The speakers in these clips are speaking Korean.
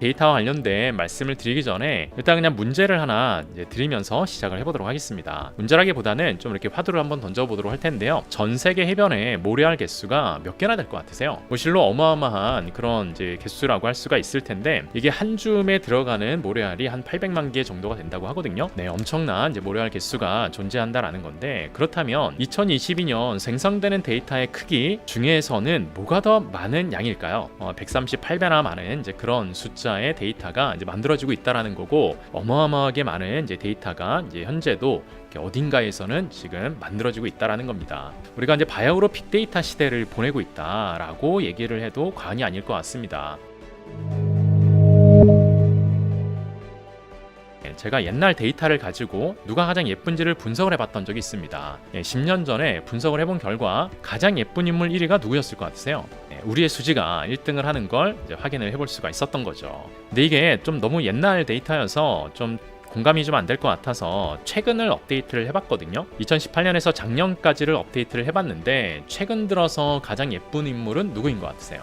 데이터와 관련된 말씀을 드리기 전에 일단 그냥 문제를 하나 드리면서 시작을 해보도록 하겠습니다. 문제라기보다는 좀 이렇게 화두를 한번 던져보도록 할 텐데요. 전 세계 해변에 모래알 개수가 몇 개나 될 것 같으세요? 뭐 실로 어마어마한 그런 이제 개수라고 할 수가 있을 텐데 이게 한 줌에 들어가는 모래알이 한 800만 개 정도가 된다고 하거든요. 네, 엄청난 이제 모래알 개수가 존재한다라는 건데 그렇다면 2022년 생성되는 데이터의 크기 중에서는 뭐가 더 많은 양일까요? 어, 138배나 많은 이제 그런 숫자 의 데이터가 이제 만들어지고 있다라는 거고 어마어마하게 많은 이제 데이터가 이제 현재도 어딘가에서는 지금 만들어지고 있다라는 겁니다. 우리가 이제 바야흐로 빅데이터 시대를 보내고 있다라고 얘기를 해도 과언이 아닐 것 같습니다. 제가 옛날 데이터를 가지고 누가 가장 예쁜지를 분석을 해봤던 적이 있습니다. 예, 10년 전에 분석을 해본 결과 가장 예쁜 인물 1위가 누구였을 것 같으세요? 예, 우리의 수지가 1등을 하는 걸 확인을 해볼 수가 있었던 거죠. 근데 이게 좀 너무 옛날 데이터여서 좀 공감이 좀 안 될 것 같아서 최근을 업데이트를 해봤거든요. 2018년에서 작년까지를 업데이트를 해봤는데 최근 들어서 가장 예쁜 인물은 누구인 것 같으세요?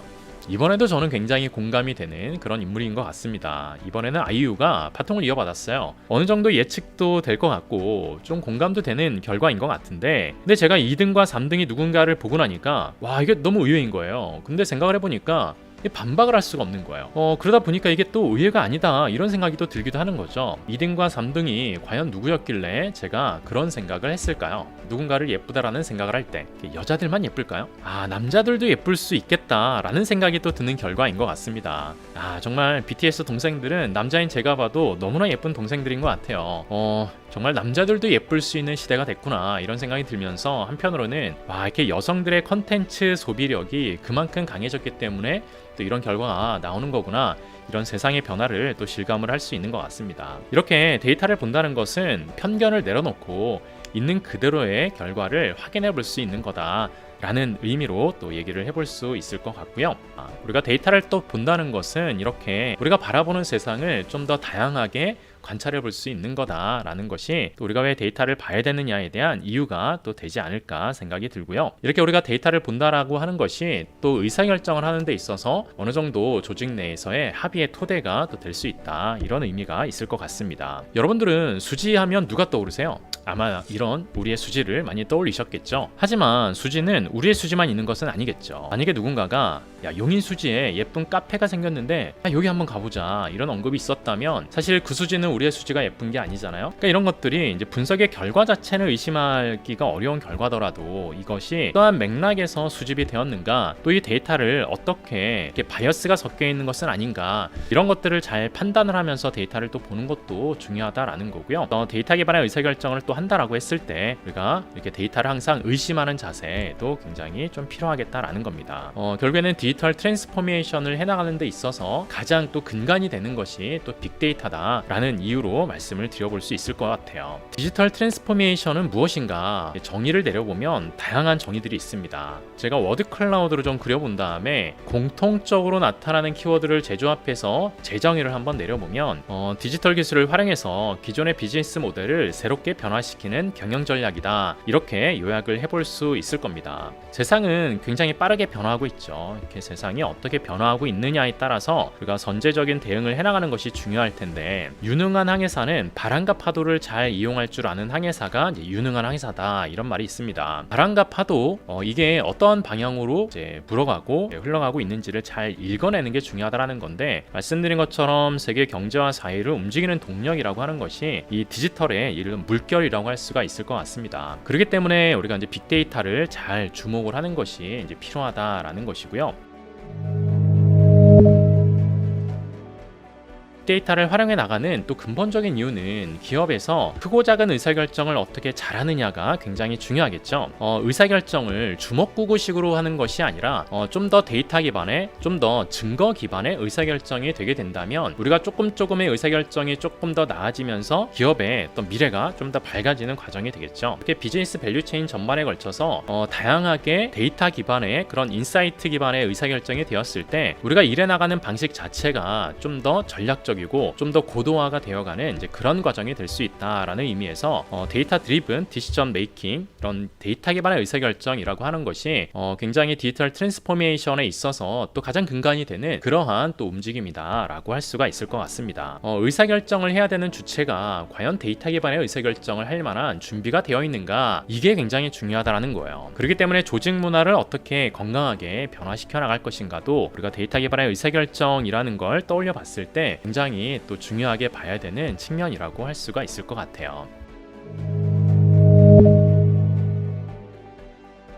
이번에도 저는 굉장히 공감이 되는 그런 인물인 것 같습니다. 이번에는 아이유가 바통을 이어받았어요. 어느 정도 예측도 될 것 같고 좀 공감도 되는 결과인 것 같은데 근데 제가 2등과 3등이 누군가를 보고 나니까 와 이게 너무 의외인 거예요. 근데 생각을 해보니까 반박을 할 수가 없는 거예요. 어, 그러다 보니까 이게 또 의외가 아니다 이런 생각이 또 들기도 하는 거죠. 2등과 3등이 과연 누구였길래 제가 그런 생각을 했을까요? 누군가를 예쁘다라는 생각을 할 때 여자들만 예쁠까요? 아 남자들도 예쁠 수 있겠다라는 생각이 또 드는 결과인 것 같습니다. 아 정말 BTS 동생들은 남자인 제가 봐도 너무나 예쁜 동생들인 것 같아요. 어 정말 남자들도 예쁠 수 있는 시대가 됐구나 이런 생각이 들면서 한편으로는 와 이렇게 여성들의 컨텐츠 소비력이 그만큼 강해졌기 때문에 또 이런 결과가 나오는 거구나 이런 세상의 변화를 또 실감을 할 수 있는 것 같습니다. 이렇게 데이터를 본다는 것은 편견을 내려놓고 있는 그대로의 결과를 확인해 볼 수 있는 거다. 라는 의미로 또 얘기를 해볼 수 있을 것 같고요. 아, 우리가 데이터를 또 본다는 것은 이렇게 우리가 바라보는 세상을 좀 더 다양하게 관찰해 볼 수 있는 거다라는 것이 또 우리가 왜 데이터를 봐야 되느냐에 대한 이유가 또 되지 않을까 생각이 들고요. 이렇게 우리가 데이터를 본다라고 하는 것이 또 의사결정을 하는 데 있어서 어느 정도 조직 내에서의 합의의 토대가 또 될 수 있다 이런 의미가 있을 것 같습니다. 여러분들은 수지하면 누가 떠오르세요? 아마 이런 우리의 수지를 많이 떠올리셨겠죠. 하지만 수지는 우리의 수지만 있는 것은 아니겠죠. 만약에 누군가가 야 용인 수지에 예쁜 카페가 생겼는데 야, 여기 한번 가보자 이런 언급이 있었다면 사실 그 수지는 우리의 수지가 예쁜 게 아니잖아요. 그러니까 이런 것들이 이제 분석의 결과 자체는 의심하기가 어려운 결과더라도 이것이 또한 맥락에서 수집이 되었는가 또 이 데이터를 어떻게 이렇게 바이어스가 섞여 있는 것은 아닌가 이런 것들을 잘 판단을 하면서 데이터를 또 보는 것도 중요하다라는 거고요. 또 데이터 기반의 의사결정을 또 한다라고 했을 때 우리가 이렇게 데이터를 항상 의심하는 자세도 굉장히 좀 필요하겠다라는 겁니다. 어, 결국에는 디지털 트랜스포메이션을 해나가는 데 있어서 가장 또 근간이 되는 것이 또 빅데이터다라는 이유로 말씀을 드려볼 수 있을 것 같아요. 디지털 트랜스포메이션은 무엇인가 정의를 내려보면 다양한 정의들이 있습니다. 제가 워드 클라우드로 좀 그려본 다음에 공통적으로 나타나는 키워드를 재조합해서 재정의를 한번 내려보면 어, 디지털 기술을 활용해서 기존의 비즈니스 모델을 새롭게 변화시 키는 경영 전략이다. 이렇게 요약을 해볼 수 있을 겁니다. 세상은 굉장히 빠르게 변화하고 있죠. 이렇게 세상이 어떻게 변화하고 있느냐에 따라서 우리가 선제적인 대응을 해나가는 것이 중요할 텐데 유능한 항해사는 바람과 파도를 잘 이용할 줄 아는 항해사가 이제 유능한 항해사다 이런 말이 있습니다. 바람과 파도 어, 이게 어떤 방향으로 이제 불어가고 흘러가고 있는지를 잘 읽어내는 게 중요하다라는 건데 말씀드린 것처럼 세계 경제와 사회를 움직이는 동력이라고 하는 것이 이 디지털의 이런 물결이라고 할 수가 있을 것 같습니다. 그렇기 때문에 우리가 이제 빅데이터를 잘 주목을 하는 것이 이제 필요하다라는 것이고요. 빅데이터를 활용해 나가는 또 근본적인 이유는 기업에서 크고 작은 의사결정을 어떻게 잘하느냐가 굉장히 중요하겠죠. 어, 의사결정을 주먹구구식으로 하는 것이 아니라 어, 좀 더 데이터 기반의 좀더 증거 기반의 의사결정이 되게 된다면 우리가 조금 조금의 의사결정이 조금 더 나아지면서 기업의 어떤 미래가 좀 더 밝아지는 과정이 되겠죠. 이렇게 비즈니스 밸류체인 전반에 걸쳐서 어, 다양하게 데이터 기반의 그런 인사이트 기반의 의사결정이 되었을 때 우리가 일해 나가는 방식 자체가 좀 더 전략적 효율적이고 좀 더 고도화가 되어가는 이제 그런 과정이 될 수 있다라는 의미에서 어, 데이터 드리븐 디시전 메이킹 이런 데이터 기반의 의사결정이라고 하는 것이 어, 굉장히 디지털 트랜스포메이션에 있어서 또 가장 근간이 되는 그러한 또 움직임이다라고 할 수가 있을 것 같습니다. 어, 의사결정을 해야 되는 주체가 과연 데이터 기반의 의사결정을 할 만한 준비가 되어 있는가 이게 굉장히 중요하다라는 거예요. 그렇기 때문에 조직 문화를 어떻게 건강하게 변화시켜 나갈 것인가도 우리가 데이터 기반의 의사결정이라는 걸 떠올려 봤을 때 굉장히 또 중요하게 봐야 되는 측면이라고 할 수가 있을 것 같아요.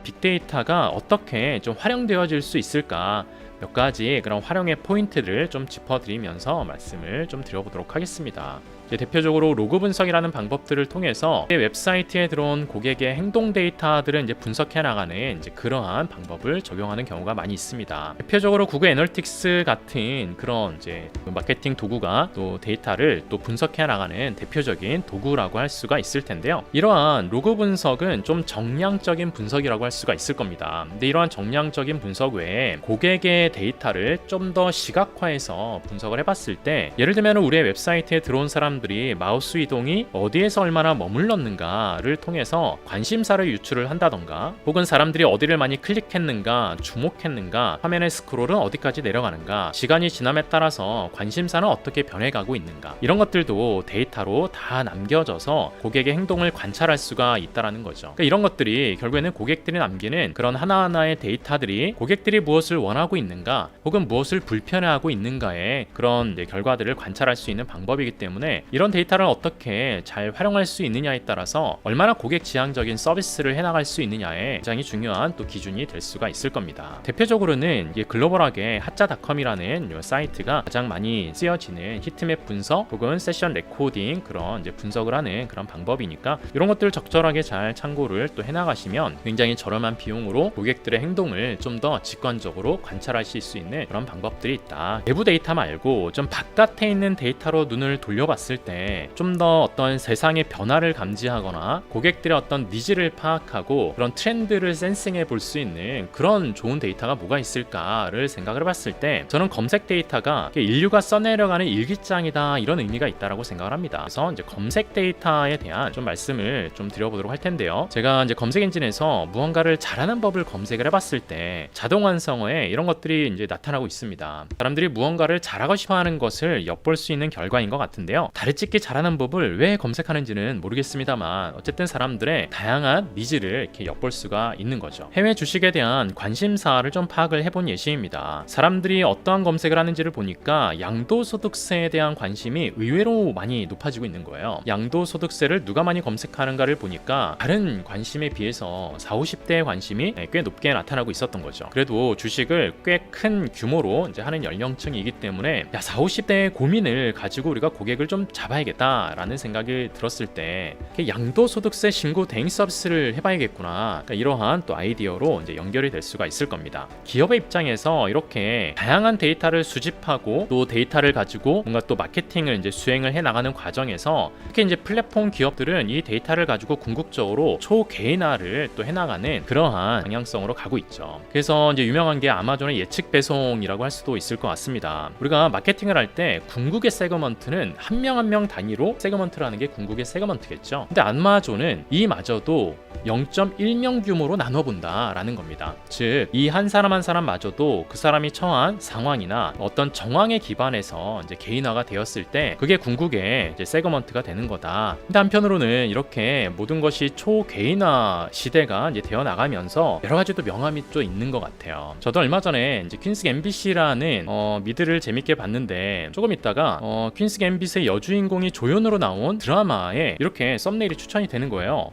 빅데이터가 어떻게 좀 활용되어질 수 있을까 몇 가지 그런 활용의 포인트를 좀 짚어드리면서 말씀을 좀 드려보도록 하겠습니다. 대표적으로 로그 분석이라는 방법들을 통해서 웹사이트에 들어온 고객의 행동 데이터들을 이제 분석해 나가는 이제 그러한 방법을 적용하는 경우가 많이 있습니다. 대표적으로 구글 애널틱스 같은 그런 이제 그 마케팅 도구가 또 데이터를 또 분석해 나가는 대표적인 도구라고 할 수가 있을 텐데요. 이러한 로그 분석은 좀 정량적인 분석이라고 할 수가 있을 겁니다. 근데 이러한 정량적인 분석 외에 고객의 데이터를 좀 더 시각화해서 분석을 해봤을 때 예를 들면 우리의 웹사이트에 들어온 사람 사람들이 마우스 이동이 어디에서 얼마나 머물렀는가를 통해서 관심사를 유출을 한다던가 혹은 사람들이 어디를 많이 클릭했는가 주목했는가 화면의 스크롤은 어디까지 내려가는가 시간이 지남에 따라서 관심사는 어떻게 변해가고 있는가 이런 것들도 데이터로 다 남겨져서 고객의 행동을 관찰할 수가 있다라는 거죠. 그러니까 이런 것들이 결국에는 고객들이 남기는 그런 하나하나의 데이터들이 고객들이 무엇을 원하고 있는가 혹은 무엇을 불편해하고 있는가의 그런 결과들을 관찰할 수 있는 방법이기 때문에 이런 데이터를 어떻게 잘 활용할 수 있느냐에 따라서 얼마나 고객 지향적인 서비스를 해나갈 수 있느냐에 굉장히 중요한 또 기준이 될 수가 있을 겁니다. 대표적으로는 글로벌하게 하짜닷컴이라는 사이트가 가장 많이 쓰여지는 히트맵 분석 혹은 세션 레코딩 그런 이제 분석을 하는 그런 방법이니까 이런 것들을 적절하게 잘 참고를 또 해나가시면 굉장히 저렴한 비용으로 고객들의 행동을 좀 더 직관적으로 관찰하실 수 있는 그런 방법들이 있다. 내부 데이터 말고 좀 바깥에 있는 데이터로 눈을 돌려봤을 때 좀 더 어떤 세상의 변화를 감지하거나 고객들의 어떤 니즈를 파악하고 그런 트렌드를 센싱해 볼 수 있는 그런 좋은 데이터가 뭐가 있을까를 생각을 해봤을 때 저는 검색 데이터가 인류가 써내려가는 일기장이다 이런 의미가 있다라고 생각을 합니다. 그래서 이제 검색 데이터에 대한 좀 말씀을 좀 드려보도록 할 텐데요. 제가 이제 검색 엔진에서 무언가를 잘하는 법을 검색을 해봤을 때 자동 완성어에 이런 것들이 이제 나타나고 있습니다. 사람들이 무언가를 잘하고 싶어하는 것을 엿볼 수 있는 결과인 것 같은데요. 다리 찢기 잘하는 법을 왜 검색하는지는 모르겠습니다만 어쨌든 사람들의 다양한 니즈를 이렇게 엿볼 수가 있는 거죠. 해외 주식에 대한 관심사를 좀 파악을 해본 예시입니다. 사람들이 어떠한 검색을 하는지를 보니까 양도소득세에 대한 관심이 의외로 많이 높아지고 있는 거예요. 양도소득세를 누가 많이 검색하는가를 보니까 다른 관심에 비해서 40, 50대의 관심이 꽤 높게 나타나고 있었던 거죠. 그래도 주식을 꽤 큰 규모로 이제 하는 연령층이기 때문에 야, 40, 50대의 고민을 가지고 우리가 고객을 좀 잡아야겠다라는 생각이 들었을 때 양도소득세 신고 대행 서비스를 해봐야겠구나 그러니까 이러한 또 아이디어로 이제 연결이 될 수가 있을 겁니다. 기업의 입장에서 이렇게 다양한 데이터를 수집하고 또 데이터를 가지고 뭔가 또 마케팅을 이제 수행을 해 나가는 과정에서 특히 이제 플랫폼 기업들은 이 데이터를 가지고 궁극적으로 초개인화를 또 해나가는 그러한 방향성으로 가고 있죠. 그래서 이제 유명한 게 아마존의 예측 배송이라고 할 수도 있을 것 같습니다. 우리가 마케팅을 할 때 궁극의 세그먼트는 한명 한 명 단위로 세그먼트라는 게 궁극의 세그먼트겠죠. 근데 아마존은 이마저도 0.1명 규모로 나눠본다라는 겁니다. 즉, 이 한 사람 한 사람마저도 그 사람이 처한 상황이나 어떤 정황에 기반해서 이제 개인화가 되었을 때 그게 궁극의 이제 세그먼트가 되는 거다. 근데 한편으로는 이렇게 모든 것이 초개인화 시대가 이제 되어 나가면서 여러 가지 또 명암이 또 있는 것 같아요. 저도 얼마 전에 이제 퀸스 MBC라는 어, 미드를 재밌게 봤는데 조금 있다가 어, 퀸스 MBC의 여주 인공이 조연으로 나온 드라마에 이렇게 썸네일이 추천이 되는 거예요.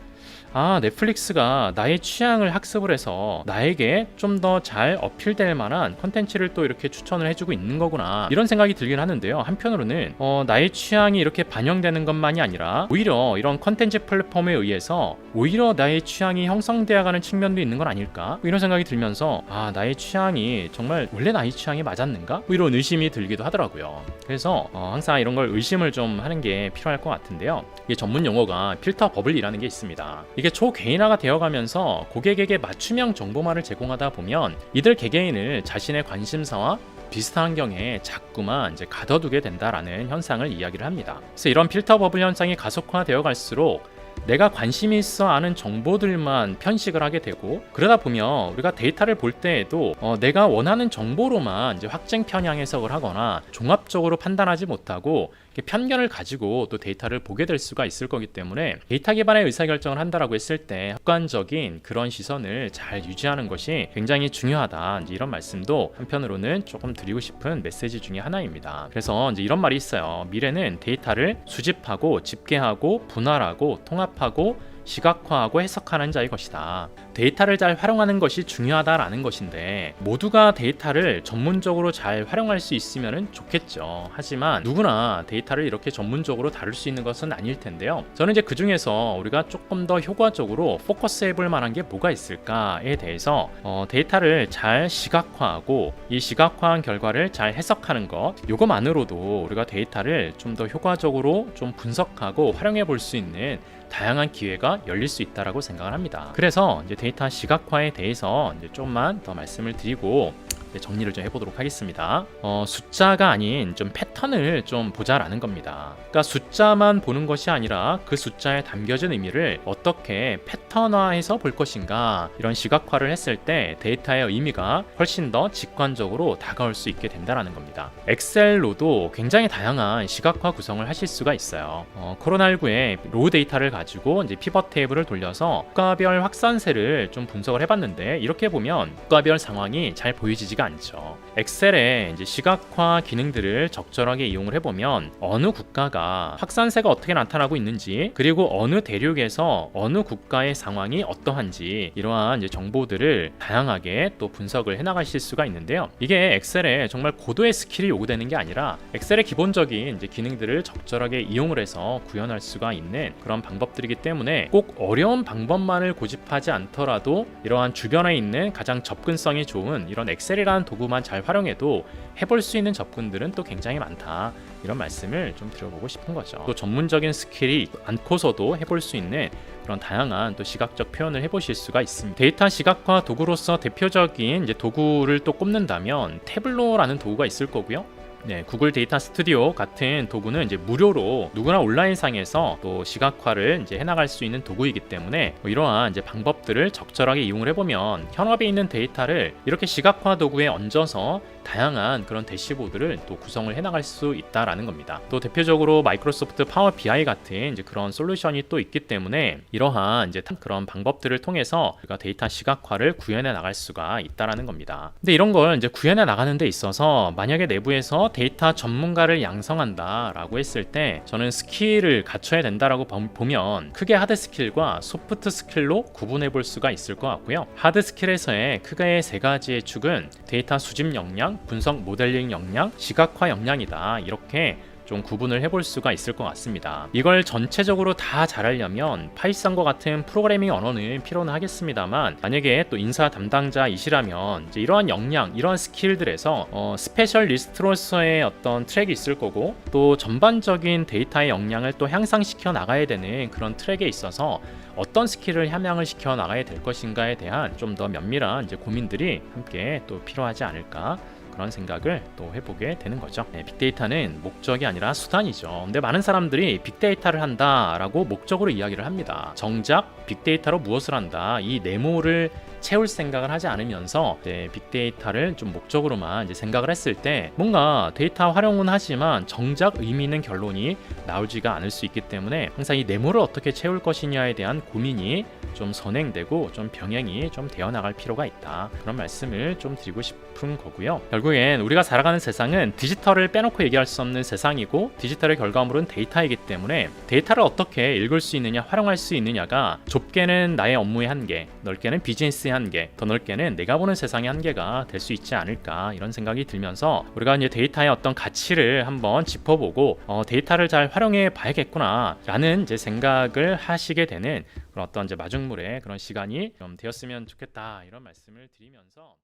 아, 넷플릭스가 나의 취향을 학습을 해서 나에게 좀 더 잘 어필될 만한 컨텐츠를 또 이렇게 추천을 해주고 있는 거구나. 이런 생각이 들긴 하는데요. 한편으로는 어, 나의 취향이 이렇게 반영되는 것만이 아니라 오히려 이런 컨텐츠 플랫폼에 의해서 오히려 나의 취향이 형성되어가는 측면도 있는 건 아닐까? 뭐 이런 생각이 들면서 아, 나의 취향이 정말 원래 나의 취향이 맞았는가? 뭐 이런 의심이 들기도 하더라고요. 그래서 어, 항상 이런 걸 의심을 좀 하는 게 필요할 것 같은데요. 이게 전문 용어가 필터 버블이라는 게 있습니다. 이게 초개인화가 되어가면서 고객에게 맞춤형 정보만을 제공하다 보면 이들 개개인을 자신의 관심사와 비슷한 환경에 자꾸만 이제 가둬두게 된다라는 현상을 이야기를 합니다. 그래서 이런 필터 버블 현상이 가속화되어 갈수록 내가 관심이 있어 아는 정보들만 편식을 하게 되고 그러다 보면 우리가 데이터를 볼 때에도 어, 내가 원하는 정보로만 이제 확증 편향 해석을 하거나 종합적으로 판단하지 못하고 편견을 가지고 또 데이터를 보게 될 수가 있을 거기 때문에 데이터 기반의 의사결정을 한다라고 했을 때 객관적인 그런 시선을 잘 유지하는 것이 굉장히 중요하다 이런 말씀도 한편으로는 조금 드리고 싶은 메시지 중에 하나입니다. 그래서 이제 이런 말이 있어요. 미래는 데이터를 수집하고 집계하고 분할하고 통합하고 시각화하고 해석하는 자의 것이다. 데이터를 잘 활용하는 것이 중요하다라는 것인데 모두가 데이터를 전문적으로 잘 활용할 수 있으면 좋겠죠. 하지만 누구나 데이터를 이렇게 전문적으로 다룰 수 있는 것은 아닐 텐데요. 저는 이제 그 중에서 우리가 조금 더 효과적으로 포커스해 볼 만한 게 뭐가 있을까에 대해서 어, 데이터를 잘 시각화하고 이 시각화한 결과를 잘 해석하는 것 이것만으로도 우리가 데이터를 좀 더 효과적으로 좀 분석하고 활용해 볼 수 있는 다양한 기회가 열릴 수 있다라고 생각을 합니다. 그래서 이제 데이터 시각화에 대해서 이제 좀만 더 말씀을 드리고 정리를 좀 해보도록 하겠습니다. 어, 숫자가 아닌 좀 패턴을 좀 보자라는 겁니다. 그러니까 숫자만 보는 것이 아니라 그 숫자에 담겨진 의미를 어떻게 패턴화해서 볼 것인가 이런 시각화를 했을 때 데이터의 의미가 훨씬 더 직관적으로 다가올 수 있게 된다라는 겁니다. 엑셀로도 굉장히 다양한 시각화 구성을 하실 수가 있어요. 어, 코로나19의 로우 데이터를 가지고 이제 피벗 테이블을 돌려서 국가별 확산세를 좀 분석을 해봤는데 이렇게 보면 국가별 상황이 잘 보여지지가 않죠. 엑셀의 이제 시각화 기능들을 적절하게 이용을 해보면 어느 국가가 확산세가 어떻게 나타나고 있는지 그리고 어느 대륙에서 어느 국가의 상황이 어떠한지 이러한 이제 정보들을 다양하게 또 분석을 해나가실 수가 있는데요. 이게 엑셀에 정말 고도의 스킬이 요구되는 게 아니라 엑셀의 기본적인 이제 기능들을 적절하게 이용을 해서 구현할 수가 있는 그런 방법들이기 때문에 꼭 어려운 방법만을 고집하지 않더라도 이러한 주변에 있는 가장 접근성이 좋은 이런 엑셀이라는 도구만 잘 활용해도 해볼 수 있는 접근들은 또 굉장히 많다. 이런 말씀을 좀 드려보고 싶은 거죠. 또 전문적인 스킬이 않고서도 해볼 수 있는 그런 다양한 또 시각적 표현을 해보실 수가 있습니다. 데이터 시각화 도구로서 대표적인 도구를 또 꼽는다면 태블로라는 도구가 있을 거고요. 네, 구글 데이터 스튜디오 같은 도구는 이제 무료로 누구나 온라인상에서 또 시각화를 이제 해나갈 수 있는 도구이기 때문에 뭐 이러한 이제 방법들을 적절하게 이용을 해보면 현업에 있는 데이터를 이렇게 시각화 도구에 얹어서 다양한 그런 대시보드를 또 구성을 해나갈 수 있다라는 겁니다. 또 대표적으로 마이크로소프트 파워 BI 같은 이제 그런 솔루션이 또 있기 때문에 이러한 이제 그런 방법들을 통해서 우리가 데이터 시각화를 구현해 나갈 수가 있다라는 겁니다. 근데 이런 걸 이제 구현해 나가는 데 있어서 만약에 내부에서 데이터 전문가를 양성한다라고 했을 때 저는 스킬을 갖춰야 된다라고 보면 크게 하드 스킬과 소프트 스킬로 구분해 볼 수가 있을 것 같고요. 하드 스킬에서의 크게 세 가지의 축은 데이터 수집 역량, 분석 모델링 역량, 시각화 역량이다. 이렇게 좀 구분을 해볼 수가 있을 것 같습니다. 이걸 전체적으로 다 잘하려면 파이썬과 같은 프로그래밍 언어는 필요는 하겠습니다만 만약에 또 인사 담당자이시라면 이러한 역량, 이러한 스킬들에서 어, 스페셜리스트로서의 어떤 트랙이 있을 거고 또 전반적인 데이터의 역량을 또 향상시켜 나가야 되는 그런 트랙에 있어서 어떤 스킬을 함양을 시켜 나가야 될 것인가에 대한 좀 더 면밀한 이제 고민들이 함께 또 필요하지 않을까 그런 생각을 또 해보게 되는 거죠. 네, 빅데이터는 목적이 아니라 수단이죠. 근데 많은 사람들이 빅데이터를 한다라고 목적으로 이야기를 합니다. 정작 빅데이터로 무엇을 한다 이 네모를 채울 생각을 하지 않으면서 네, 빅데이터를 좀 목적으로만 생각을 했을 때 뭔가 데이터 활용은 하지만 정작 의미 있는 결론이 나오지가 않을 수 있기 때문에 항상 이 네모를 어떻게 채울 것이냐에 대한 고민이 좀 선행되고 좀 병행이 좀 되어 나갈 필요가 있다. 그런 말씀을 좀 드리고 싶은 거고요. 결국엔 우리가 살아가는 세상은 디지털을 빼놓고 얘기할 수 없는 세상이고 디지털의 결과물은 데이터이기 때문에 데이터를 어떻게 읽을 수 있느냐, 활용할 수 있느냐가 좁게는 나의 업무의 한계, 넓게는 비즈니스의 한계, 더 넓게는 내가 보는 세상의 한계가 될 수 있지 않을까 이런 생각이 들면서 우리가 이제 데이터의 어떤 가치를 한번 짚어보고 어, 데이터를 잘 활용해 봐야겠구나라는 이제 생각을 하시게 되는 그런 어떤 이제 마중물의 그런 시간이 좀 되었으면 좋겠다 이런 말씀을 드리면서.